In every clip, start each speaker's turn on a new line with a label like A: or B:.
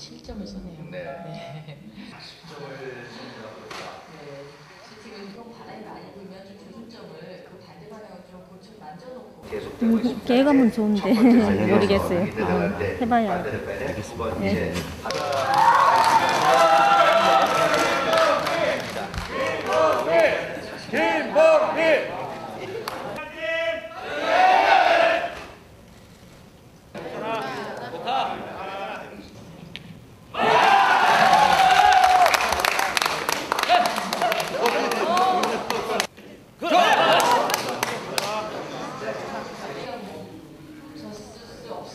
A: 7점을 쏘네요.
B: 네.
A: 네.
B: 10점을 씁니다 보니까
A: 네. 지금 좀 바람이 많이 불면 좀 조준점을 그 반대 방향으로 좀 고쳐 만져놓고
B: 계속되고 있습니다.
C: 개감은 좋은데 모르겠어요. 해봐야
B: 두 번째
C: 네.
A: 졌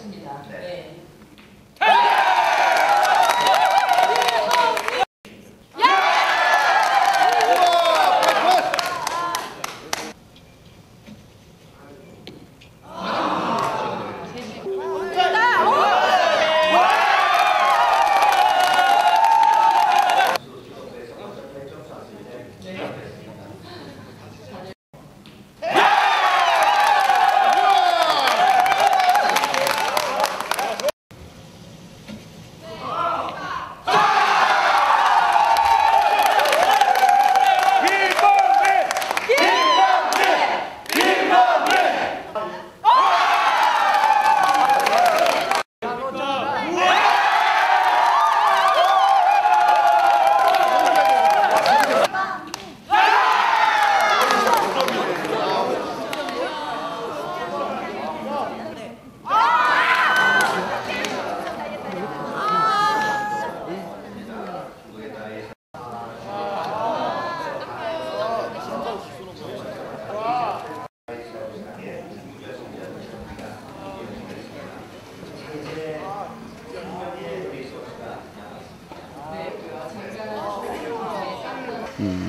A: 을수 없습니다. 네.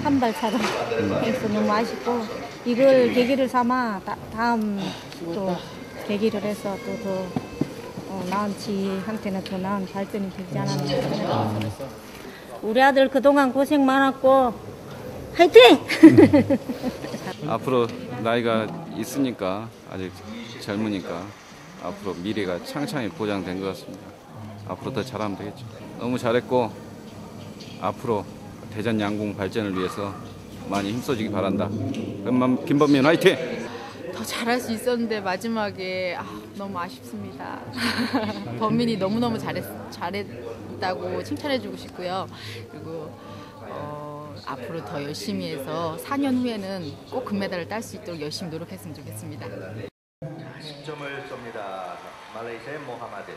C: 한발 차로 해서 너무 아쉽고 이걸 계기를 삼아 다, 다음 또 계기를 해서 또 더 어, 나은 지한테는 더 나은 발전이 되지 않았나 생각합니다. 우리 아들 그동안 고생 많았고 화이팅!
D: 앞으로 나이가 있으니까 아직 젊으니까 앞으로 미래가 창창히 보장된 것 같습니다. 앞으로 더 잘하면 되겠죠. 너무 잘했고 앞으로 대전 양궁 발전을 위해서 많이 힘써주기 바란다. 김범- 김범민 화이팅!
E: 더 잘할 수 있었는데 마지막에 아, 너무 아쉽습니다. 범민이 너무너무 잘했, 잘했다고 칭찬해주고 싶고요. 그리고 어, 앞으로 더 열심히 해서 4년 후에는 꼭 금메달을 딸 수 있도록 열심히 노력했으면 좋겠습니다.
B: 10점을 쏩니다. 말레이시아의 모하마드.